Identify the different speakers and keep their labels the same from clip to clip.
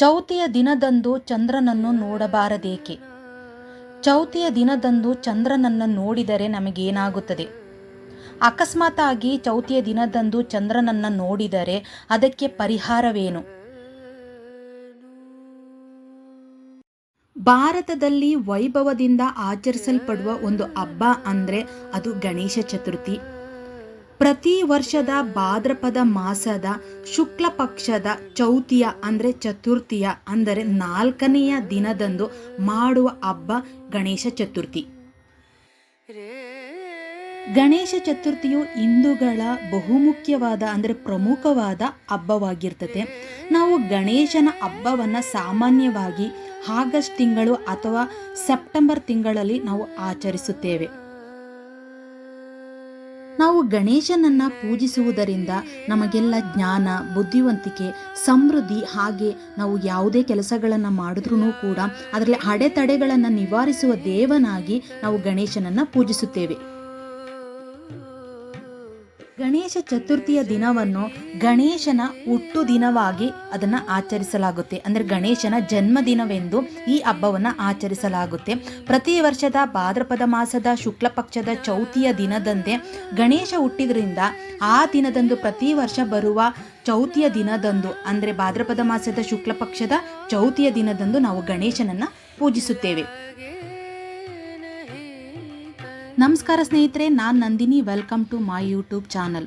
Speaker 1: ಚೌತಿಯ ದಿನದಂದು ಚಂದ್ರನನ್ನು ನೋಡಬಾರದೇಕೆ? ಚೌತಿಯ ದಿನದಂದು ಚಂದ್ರನನ್ನು ನೋಡಿದರೆ ನಮಗೇನಾಗುತ್ತದೆ? ಅಕಸ್ಮಾತಾಗಿ ಚೌತಿಯ ದಿನದಂದು ಚಂದ್ರನನ್ನು ನೋಡಿದರೆ ಅದಕ್ಕೆ ಪರಿಹಾರವೇನು? ಭಾರತದಲ್ಲಿ ವೈಭವದಿಂದ ಆಚರಿಸಲ್ಪಡುವ ಒಂದು ಹಬ್ಬ ಅಂದರೆ ಅದು ಗಣೇಶ ಚತುರ್ಥಿ. ಪ್ರತಿ ವರ್ಷದ ಭಾದ್ರಪದ ಮಾಸದ ಶುಕ್ಲ ಪಕ್ಷದ ಚೌತಿಯ ಅಂದರೆ ಚತುರ್ಥಿಯ ಅಂದರೆ ನಾಲ್ಕನೆಯ ದಿನದಂದು ಮಾಡುವ ಹಬ್ಬ ಗಣೇಶ ಚತುರ್ಥಿ. ಗಣೇಶ ಚತುರ್ಥಿಯು ಹಿಂದೂಗಳ ಬಹುಮುಖ್ಯವಾದ ಅಂದರೆ ಪ್ರಮುಖವಾದ ಹಬ್ಬವಾಗಿರ್ತದೆ. ನಾವು ಗಣೇಶನ ಹಬ್ಬವನ್ನು ಸಾಮಾನ್ಯವಾಗಿ ಆಗಸ್ಟ್ ತಿಂಗಳು ಅಥವಾ ಸೆಪ್ಟೆಂಬರ್ ತಿಂಗಳಲ್ಲಿ ನಾವು ಆಚರಿಸುತ್ತೇವೆ. ನಾವು ಗಣೇಶನನ್ನ ಪೂಜಿಸುವುದರಿಂದ ನಮಗೆಲ್ಲ ಜ್ಞಾನ, ಬುದ್ಧಿವಂತಿಕೆ, ಸಮೃದ್ಧಿ ಹಾಗೆ ನಾವು ಯಾವುದೇ ಕೆಲಸಗಳನ್ನು ಮಾಡಿದ್ರೂ ಕೂಡ, ಅದರಲ್ಲಿ ಅಡೆತಡೆಗಳನ್ನು ನಿವಾರಿಸುವ ದೇವನಾಗಿ ನಾವು ಗಣೇಶನನ್ನ ಪೂಜಿಸುತ್ತೇವೆ. ಗಣೇಶ ಚತುರ್ಥಿಯ ದಿನವನ್ನು ಗಣೇಶನ ಹುಟ್ಟು ದಿನವಾಗಿ ಅದನ್ನು ಆಚರಿಸಲಾಗುತ್ತೆ. ಅಂದರೆ ಗಣೇಶನ ಜನ್ಮದಿನವೆಂದು ಈ ಹಬ್ಬವನ್ನು ಆಚರಿಸಲಾಗುತ್ತೆ. ಪ್ರತಿ ವರ್ಷದ ಭಾದ್ರಪದ ಮಾಸದ ಶುಕ್ಲ ಪಕ್ಷದ ಚೌತಿಯ ದಿನದಂದೇ ಗಣೇಶ ಹುಟ್ಟಿದ್ರಿಂದ ಆ ದಿನದಂದು ಪ್ರತಿ ವರ್ಷ ಬರುವ ಚೌತಿಯ ದಿನದಂದು, ಅಂದರೆ ಭಾದ್ರಪದ ಮಾಸದ ಶುಕ್ಲ ಪಕ್ಷದ ಚೌತಿಯ ದಿನದಂದು ನಾವು ಗಣೇಶನನ್ನು ಪೂಜಿಸುತ್ತೇವೆ. ನಮಸ್ಕಾರ ಸ್ನೇಹಿತರೆ, ನಾನು Nandini. Welcome to my YouTube channel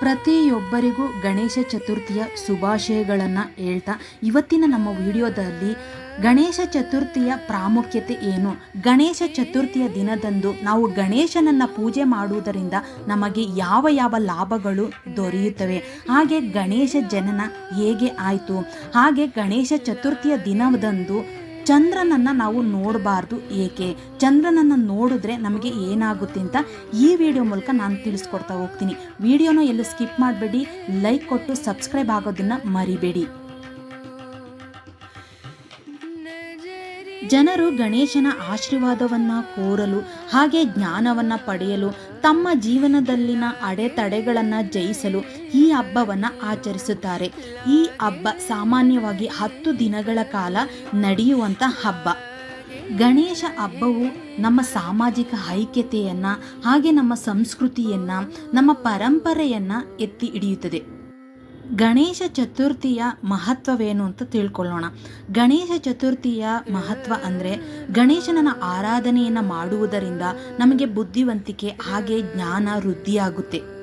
Speaker 1: ಪ್ರತಿಯೊಬ್ಬರಿಗೂ ಗಣೇಶ ಚತುರ್ಥಿಯ ಶುಭಾಶಯಗಳನ್ನು ಹೇಳ್ತಾ, ಇವತ್ತಿನ ನಮ್ಮ ವಿಡಿಯೋದಲ್ಲಿ ಗಣೇಶ ಚತುರ್ಥಿಯ ಪ್ರಾಮುಖ್ಯತೆ ಏನು? ಗಣೇಶ ಚತುರ್ಥಿಯ ದಿನದಂದು ನಾವು ಗಣೇಶನನ್ನು ಪೂಜೆ ಮಾಡುವುದರಿಂದ ನಮಗೆ ಯಾವ ಯಾವ ಲಾಭಗಳು ದೊರೆಯುತ್ತವೆ? ಹಾಗೆ ಗಣೇಶ ಜನನ ಹೇಗೆ ಆಯಿತು? ಹಾಗೆ ಗಣೇಶ ಚತುರ್ಥಿಯ ದಿನದಂದು ಚಂದ್ರನನ್ನು ನಾವು ನೋಡಬಾರ್ದು ಏಕೆ? ಚಂದ್ರನನ್ನು ನೋಡಿದ್ರೆ ನಮಗೆ ಏನಾಗುತ್ತೆ ಅಂತ ಈ ವಿಡಿಯೋ ಮೂಲಕ ನಾನು ತಿಳಿಸ್ಕೊಡ್ತಾ ಹೋಗ್ತೀನಿ. ವಿಡಿಯೋನ ಎಲ್ಲೂ ಸ್ಕಿಪ್ ಮಾಡಬೇಡಿ. ಲೈಕ್ ಕೊಟ್ಟು ಸಬ್ಸ್ಕ್ರೈಬ್ ಆಗೋದನ್ನು ಮರಿಬೇಡಿ. ಜನರು ಗಣೇಶನ ಆಶೀರ್ವಾದವನ್ನು ಕೋರಲು, ಹಾಗೆ ಜ್ಞಾನವನ್ನು ಪಡೆಯಲು, ತಮ್ಮ ಜೀವನದಲ್ಲಿನ ಅಡೆತಡೆಗಳನ್ನು ಜಯಿಸಲು ಈ ಹಬ್ಬವನ್ನು ಆಚರಿಸುತ್ತಾರೆ. ಈ ಹಬ್ಬ ಸಾಮಾನ್ಯವಾಗಿ ಹತ್ತು ದಿನಗಳ ಕಾಲ ನಡೆಯುವಂಥ ಹಬ್ಬ. ಗಣೇಶ ಹಬ್ಬವು ನಮ್ಮ ಸಾಮಾಜಿಕ ಐಕ್ಯತೆಯನ್ನು, ಹಾಗೆ ನಮ್ಮ ಸಂಸ್ಕೃತಿಯನ್ನು, ನಮ್ಮ ಪರಂಪರೆಯನ್ನು ಎತ್ತಿ ಹಿಡಿಯುತ್ತದೆ. ಗಣೇಶ ಚತುರ್ಥಿಯ ಮಹತ್ವವೇನು ಅಂತ ತಿಳ್ಕೊಳ್ಳೋಣ. ಗಣೇಶ ಚತುರ್ಥಿಯ ಮಹತ್ವ ಅಂದರೆ ಗಣೇಶನ ಆರಾಧನೆಯನ್ನು ಮಾಡುವುದರಿಂದ ನಮಗೆ ಬುದ್ಧಿವಂತಿಕೆ, ಹಾಗೆ ಜ್ಞಾನ ವೃದ್ಧಿಯಾಗುತ್ತೆ.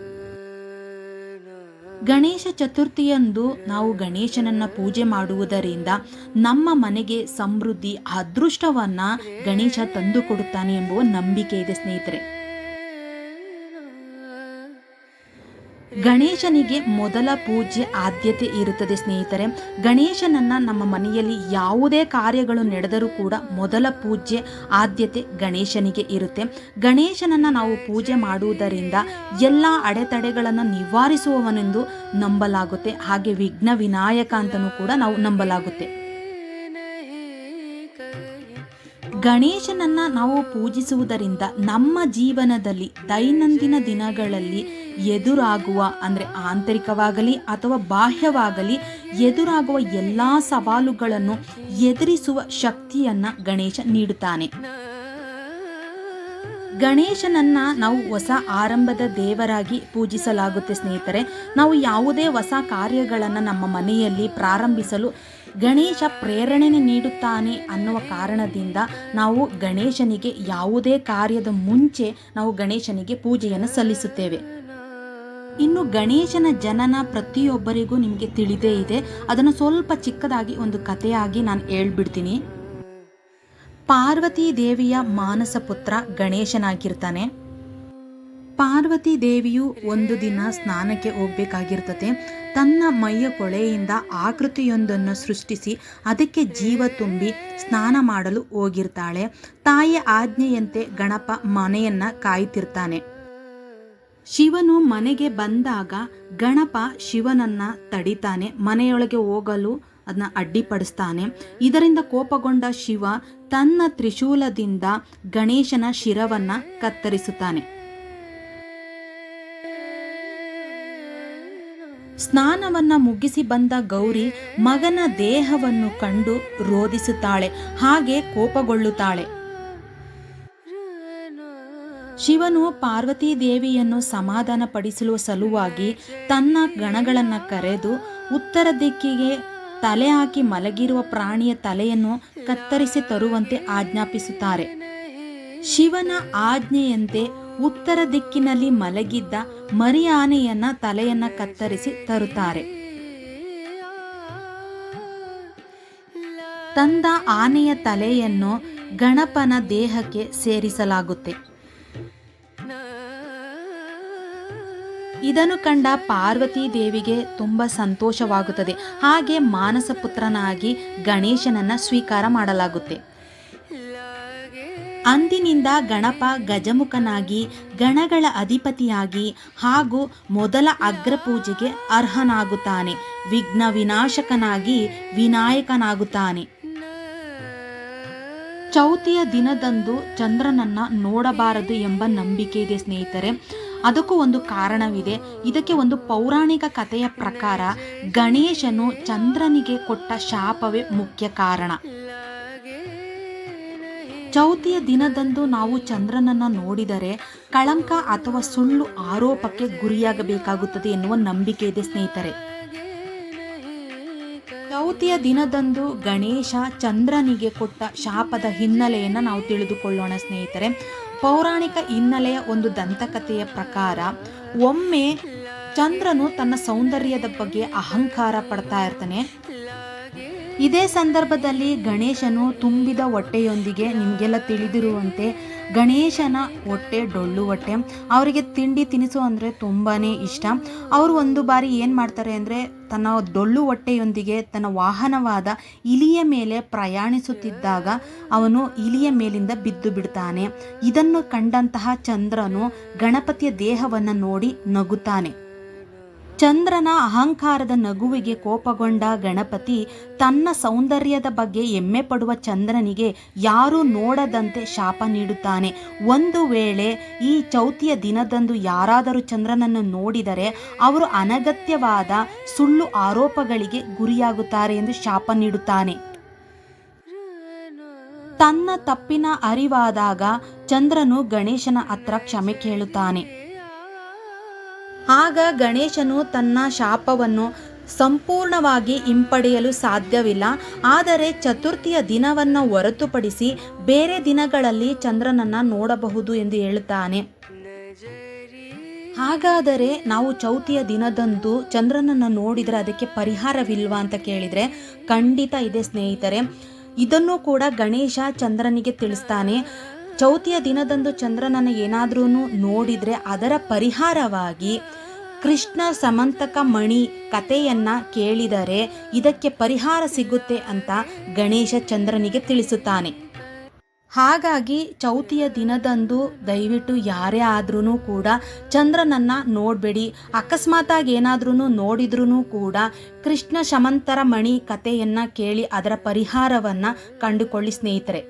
Speaker 1: ಗಣೇಶ ಚತುರ್ಥಿಯಂದು ನಾವು ಗಣೇಶನನ್ನ ಪೂಜೆ ಮಾಡುವುದರಿಂದ ನಮ್ಮ ಮನೆಗೆ ಸಮೃದ್ಧಿ, ಅದೃಷ್ಟವನ್ನ ಗಣೇಶ ತಂದು ಕೊಡುತ್ತಾನೆ ಎಂಬುವ ನಂಬಿಕೆ ಇದೆ ಸ್ನೇಹಿತರೆ. ಗಣೇಶನಿಗೆ ಮೊದಲ ಪೂಜೆ ಆದ್ಯತೆ ಇರುತ್ತದೆ ಸ್ನೇಹಿತರೆ. ಗಣೇಶನನ್ನ ನಮ್ಮ ಮನೆಯಲ್ಲಿ ಯಾವುದೇ ಕಾರ್ಯಗಳು ನಡೆದರೂ ಕೂಡ ಮೊದಲ ಪೂಜೆ ಆದ್ಯತೆ ಗಣೇಶನಿಗೆ ಇರುತ್ತೆ. ಗಣೇಶನನ್ನ ನಾವು ಪೂಜೆ ಮಾಡುವುದರಿಂದ ಎಲ್ಲ ಅಡೆತಡೆಗಳನ್ನು ನಿವಾರಿಸುವವನೆಂದು ನಂಬಲಾಗುತ್ತೆ. ಹಾಗೆ ವಿಘ್ನ ವಿನಾಯಕ ಅಂತಲೂ ಕೂಡ ನಾವು ನಂಬಲಾಗುತ್ತೆ. ಗಣೇಶನನ್ನ ನಾವು ಪೂಜಿಸುವುದರಿಂದ ನಮ್ಮ ಜೀವನದಲ್ಲಿ ದೈನಂದಿನ ದಿನಗಳಲ್ಲಿ ಎದುರಾಗುವ, ಅಂದರೆ ಆಂತರಿಕವಾಗಲಿ ಅಥವಾ ಬಾಹ್ಯವಾಗಲಿ, ಎದುರಾಗುವ ಎಲ್ಲ ಸವಾಲುಗಳನ್ನು ಎದುರಿಸುವ ಶಕ್ತಿಯನ್ನು ಗಣೇಶ ನೀಡುತ್ತಾನೆ. ಗಣೇಶನನ್ನ ನಾವು ಹೊಸ ಆರಂಭದ ದೇವರಾಗಿ ಪೂಜಿಸಲಾಗುತ್ತೆ ಸ್ನೇಹಿತರೆ. ನಾವು ಯಾವುದೇ ಹೊಸ ಕಾರ್ಯಗಳನ್ನು ನಮ್ಮ ಮನೆಯಲ್ಲಿ ಪ್ರಾರಂಭಿಸಲು ಗಣೇಶ ಪ್ರೇರಣೆ ನೀಡುತ್ತಾನೆ ಅನ್ನುವ ಕಾರಣದಿಂದ ನಾವು ಗಣೇಶನಿಗೆ ಯಾವುದೇ ಕಾರ್ಯದ ಮುಂಚೆ ನಾವು ಗಣೇಶನಿಗೆ ಪೂಜೆಯನ್ನು ಸಲ್ಲಿಸುತ್ತೇವೆ. ಇನ್ನು ಗಣೇಶನ ಜನನ ಪ್ರತಿಯೊಬ್ಬರಿಗೂ ನಿಮಗೆ ತಿಳಿದೇ ಇದೆ. ಅದನ್ನು ಸ್ವಲ್ಪ ಚಿಕ್ಕದಾಗಿ ಒಂದು ಕಥೆಯಾಗಿ ನಾನು ಹೇಳ್ಬಿಡ್ತೀನಿ. ಪಾರ್ವತಿ ದೇವಿಯ ಮಾನಸ ಪುತ್ರ ಗಣೇಶನಾಗಿರ್ತಾನೆ. ಪಾರ್ವತಿ ದೇವಿಯು ಒಂದು ದಿನ ಸ್ನಾನಕ್ಕೆ ಹೋಗ್ಬೇಕಾಗಿರ್ತದೆ ತನ್ನ ಮೈಯ ಕೊಳೆಯಿಂದ ಆಕೃತಿಯೊಂದನ್ನು ಸೃಷ್ಟಿಸಿ ಅದಕ್ಕೆ ಜೀವ ತುಂಬಿ ಸ್ನಾನ ಮಾಡಲು ಹೋಗಿರ್ತಾಳೆ. ತಾಯಿಯ ಆಜ್ಞೆಯಂತೆ ಗಣಪ ಮನೆಯನ್ನ ಕಾಯ್ತಿರ್ತಾನೆ. ಶಿವನು ಮನೆಗೆ ಬಂದಾಗ ಗಣಪ ಶಿವನನ್ನ ತಡಿತಾನೆ. ಮನೆಯೊಳಗೆ ಹೋಗಲು ಅದನ್ನ ಅಡ್ಡಿಪಡಿಸ್ತಾನೆ. ಇದರಿಂದ ಕೋಪಗೊಂಡ ಶಿವ ತನ್ನ ತ್ರಿಶೂಲದಿಂದ ಗಣೇಶನ ಶಿರವನ್ನ ಕತ್ತರಿಸುತ್ತಾನೆ. ಸ್ನಾನವನ್ನ ಮುಗಿಸಿ ಬಂದ ಗೌರಿ ಮಗನ ದೇಹವನ್ನು ಕಂಡು ರೋಧಿಸುತ್ತಾಳೆ ಹಾಗೆ ಕೋಪಗೊಳ್ಳುತ್ತಾಳೆ. ಶಿವನು ಪಾರ್ವತೀ ದೇವಿಯನ್ನು ಸಮಾಧಾನಪಡಿಸಲು ಸಲುವಾಗಿ ತನ್ನ ಗಣಗಳನ್ನು ಕರೆದು ಉತ್ತರ ದಿಕ್ಕಿಗೆ ತಲೆ ಹಾಕಿ ಮಲಗಿರುವ ಪ್ರಾಣಿಯ ತಲೆಯನ್ನು ಕತ್ತರಿಸಿ ತರುವಂತೆ ಆಜ್ಞಾಪಿಸುತ್ತಾರೆ. ಶಿವನ ಆಜ್ಞೆಯಂತೆ ಉತ್ತರ ದಿಕ್ಕಿನಲ್ಲಿ ಮಲಗಿದ್ದ ಮರಿ ಆನೆಯನ್ನ ತಲೆಯನ್ನ ಕತ್ತರಿಸಿ ತರುತ್ತಾರೆ. ತಂದ ಆನೆಯ ತಲೆಯನ್ನು ಗಣಪನ ದೇಹಕ್ಕೆ ಸೇರಿಸಲಾಗುತ್ತೆ. ಇದನ್ನು ಕಂಡ ಪಾರ್ವತಿ ದೇವಿಗೆ ತುಂಬ ಸಂತೋಷವಾಗುತ್ತದೆ. ಹಾಗೆ ಮಾನಸ ಪುತ್ರನಾಗಿ ಗಣೇಶನನ್ನ ಸ್ವೀಕಾರ ಮಾಡಲಾಗುತ್ತೆ. ಅಂದಿನಿಂದ ಗಣಪ ಗಜಮುಖನಾಗಿ, ಗಣಗಳ ಅಧಿಪತಿಯಾಗಿ ಹಾಗೂ ಮೊದಲ ಅಗ್ರಪೂಜೆಗೆ ಅರ್ಹನಾಗುತ್ತಾನೆ. ವಿಘ್ನ ವಿನಾಶಕನಾಗಿ ವಿನಾಯಕನಾಗುತ್ತಾನೆ. ಚೌತಿಯ ದಿನದಂದು ಚಂದ್ರನನ್ನ ನೋಡಬಾರದು ಎಂಬ ನಂಬಿಕೆ ಇದೆ ಸ್ನೇಹಿತರೆ. ಅದಕ್ಕೂ ಒಂದು ಕಾರಣವಿದೆ. ಇದಕ್ಕೆ ಒಂದು ಪೌರಾಣಿಕ ಕಥೆಯ ಪ್ರಕಾರ ಗಣೇಶನು ಚಂದ್ರನಿಗೆ ಕೊಟ್ಟ ಶಾಪವೇ ಮುಖ್ಯ ಕಾರಣ. ಚೌತಿಯ ದಿನದಂದು ನಾವು ಚಂದ್ರನನ್ನ ನೋಡಿದರೆ ಕಳಂಕ ಅಥವಾ ಸುಳ್ಳು ಆರೋಪಕ್ಕೆ ಗುರಿಯಾಗಬೇಕಾಗುತ್ತದೆ ಎನ್ನುವ ನಂಬಿಕೆ ಇದೆ ಸ್ನೇಹಿತರೆ. ಚೌತಿಯ ದಿನದಂದು ಗಣೇಶ ಚಂದ್ರನಿಗೆ ಕೊಟ್ಟ ಶಾಪದ ಹಿನ್ನೆಲೆಯನ್ನು ನಾವು ತಿಳಿದುಕೊಳ್ಳೋಣ ಸ್ನೇಹಿತರೆ. ಪೌರಾಣಿಕ ಹಿನ್ನೆಲೆಯ ಒಂದು ದಂತಕಥೆಯ ಪ್ರಕಾರ ಒಮ್ಮೆ ಚಂದ್ರನು ತನ್ನ ಸೌಂದರ್ಯದ ಬಗ್ಗೆ ಅಹಂಕಾರ ಪಡ್ತಾ ಇರ್ತಾನೆ. ಇದೇ ಸಂದರ್ಭದಲ್ಲಿ ಗಣೇಶನು ತುಂಬಿದ ಹೊಟ್ಟೆಯೊಂದಿಗೆ ನಿಮಗೆಲ್ಲ ತಿಳಿದಿರುವಂತೆ ಗಣೇಶನ ಹೊಟ್ಟೆ ಡೊಳ್ಳು ಹೊಟ್ಟೆ. ಅವರಿಗೆ ತಿಂಡಿ ತಿನಿಸು ಅಂದರೆ ತುಂಬಾ ಇಷ್ಟ. ಅವರು ಒಂದು ಬಾರಿ ಏನು ಮಾಡ್ತಾರೆ ಅಂದರೆ ತನ್ನ ಡೊಳ್ಳು ಹೊಟ್ಟೆಯೊಂದಿಗೆ ತನ್ನ ವಾಹನವಾದ ಇಲಿಯ ಮೇಲೆ ಪ್ರಯಾಣಿಸುತ್ತಿದ್ದಾಗ ಅವನು ಇಲಿಯ ಮೇಲಿಂದ ಬಿದ್ದು ಬಿಡ್ತಾನೆ. ಇದನ್ನು ಕಂಡಂತಹ ಚಂದ್ರನು ಗಣಪತಿಯ ದೇಹವನ್ನು ನೋಡಿ ನಗುತ್ತಾನೆ. ಚಂದ್ರನ ಅಹಂಕಾರದ ನಗುವಿಗೆ ಕೋಪಗೊಂಡ ಗಣಪತಿ ತನ್ನ ಸೌಂದರ್ಯದ ಬಗ್ಗೆ ಹೆಮ್ಮೆ ಪಡುವ ಚಂದ್ರನಿಗೆ ಯಾರೂ ನೋಡದಂತೆ ಶಾಪ ನೀಡುತ್ತಾನೆ. ಒಂದು ವೇಳೆ ಈ ಚೌತಿಯ ದಿನದಂದು ಯಾರಾದರೂ ಚಂದ್ರನನ್ನು ನೋಡಿದರೆ ಅವರು ಅನಗತ್ಯವಾದ ಸುಳ್ಳು ಆರೋಪಗಳಿಗೆ ಗುರಿಯಾಗುತ್ತಾರೆ ಎಂದು ಶಾಪ ನೀಡುತ್ತಾನೆ. ತನ್ನ ತಪ್ಪಿನ ಅರಿವಾದಾಗ ಚಂದ್ರನು ಗಣೇಶನ ಹತ್ರ ಕ್ಷಮೆ ಕೇಳುತ್ತಾನೆ. ಆಗ ಗಣೇಶನು ತನ್ನ ಶಾಪವನ್ನು ಸಂಪೂರ್ಣವಾಗಿ ಹಿಂಪಡೆಯಲು ಸಾಧ್ಯವಿಲ್ಲ. ಆದರೆ ಚತುರ್ಥಿಯ ದಿನವನ್ನು ಹೊರತುಪಡಿಸಿ ಬೇರೆ ದಿನಗಳಲ್ಲಿ ಚಂದ್ರನನ್ನು ನೋಡಬಹುದು ಎಂದು ಹೇಳುತ್ತಾನೆ ಹಾಗಾದರೆ ನಾವು ಚೌತಿಯ ದಿನದಂದು ಚಂದ್ರನನ್ನು ನೋಡಿದರೆ ಅದಕ್ಕೆ ಪರಿಹಾರವಿಲ್ವಾ ಅಂತ ಕೇಳಿದರೆ, ಖಂಡಿತ ಇದೆ ಸ್ನೇಹಿತರೆ. ಇದನ್ನು ಕೂಡ ಗಣೇಶ ಚಂದ್ರನಿಗೆ ತಿಳಿಸ್ತಾನೆ. ಚೌತಿಯ ದಿನದಂದು ಚಂದ್ರನನ್ನು ಏನಾದ್ರೂ ನೋಡಿದರೆ ಅದರ ಪರಿಹಾರವಾಗಿ ಕೃಷ್ಣ ಸಮಂತಕ ಮಣಿ ಕಥೆಯನ್ನ ಕೇಳಿದರೆ ಇದಕ್ಕೆ ಪರಿಹಾರ ಸಿಗುತ್ತೆ ಅಂತ ಗಣೇಶ ಚಂದ್ರನಿಗೆ ತಿಳಿಸುತ್ತಾನೆ. ಹಾಗಾಗಿ ಚೌತಿಯ ದಿನದಂದು ದಯವಿಟ್ಟು ಯಾರೇ ಆದ್ರೂ ಕೂಡ ಚಂದ್ರನನ್ನು ನೋಡಬೇಡಿ. ಅಕಸ್ಮಾತಾಗಿ ಏನಾದ್ರೂ ನೋಡಿದ್ರೂ ಕೂಡ ಕೃಷ್ಣ ಶಮಂತರ ಮಣಿ ಕಥೆಯನ್ನು ಕೇಳಿ ಅದರ ಪರಿಹಾರವನ್ನು ಕಂಡುಕೊಳ್ಳಿ ಸ್ನೇಹಿತರೆ.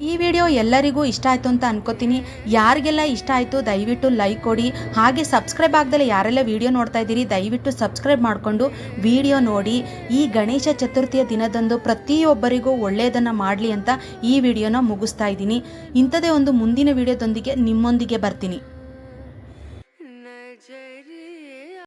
Speaker 1: ಈ ವಿಡಿಯೋ ಎಲ್ಲರಿಗೂ ಇಷ್ಟ ಆಯಿತು ಅಂತ ಅನ್ಕೋತೀನಿ. ಯಾರಿಗೆಲ್ಲ ಇಷ್ಟ ಆಯಿತು ದಯವಿಟ್ಟು ಲೈಕ್ ಕೊಡಿ. ಹಾಗೆ ಸಬ್ಸ್ಕ್ರೈಬ್ ಆಗದಲ್ಲೇ ಯಾರೆಲ್ಲ ವಿಡಿಯೋ ನೋಡ್ತಾ ಇದ್ದೀರಿ, ದಯವಿಟ್ಟು ಸಬ್ಸ್ಕ್ರೈಬ್ ಮಾಡಿಕೊಂಡು ವಿಡಿಯೋ ನೋಡಿ. ಈ ಗಣೇಶ ಚತುರ್ಥಿಯ ದಿನದಂದು ಪ್ರತಿಯೊಬ್ಬರಿಗೂ ಒಳ್ಳೆಯದನ್ನು ಮಾಡಲಿ ಅಂತ ಈ ವಿಡಿಯೋನ ಮುಗಿಸ್ತಾ ಇದ್ದೀನಿ. ಇಂಥದೇ ಒಂದು ಮುಂದಿನ ವಿಡಿಯೋದೊಂದಿಗೆ ನಿಮ್ಮೊಂದಿಗೆ ಬರ್ತೀನಿ.